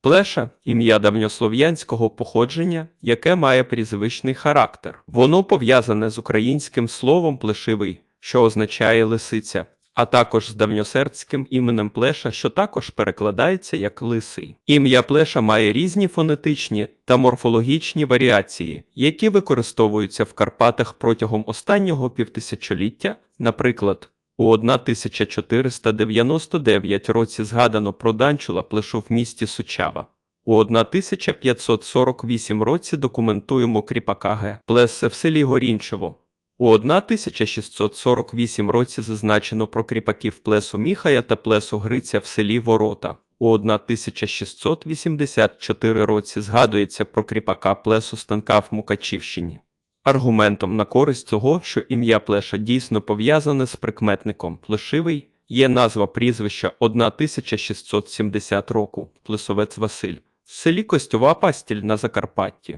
Плеша ім'я давньослов'янського походження, яке має прізвичний характер. Воно пов'язане з українським словом плешивий, що означає лисиця, а також з давньосербським іменем Плеша, що також перекладається як лисий. Ім'я Плеша має різні фонетичні та морфологічні варіації, які використовуються в Карпатах протягом останнього півтисячоліття, наприклад. У 1499 році згадано про Данчула плешу в місті Сучава. У 1548 році документуємо кріпака Г. Плесе в селі Горінчево. У 1648 році зазначено про кріпаків плесу Міхая та плесу Гриця в селі Ворота. У 1684 році згадується про кріпака плесу Станка в Мукачівщині. Аргументом на користь того, що ім'я Плеша дійсно пов'язане з прикметником. Плешивий, є назва прізвища 1670 року. Плесовець Василь. В селі Костьова Пастіль на Закарпатті.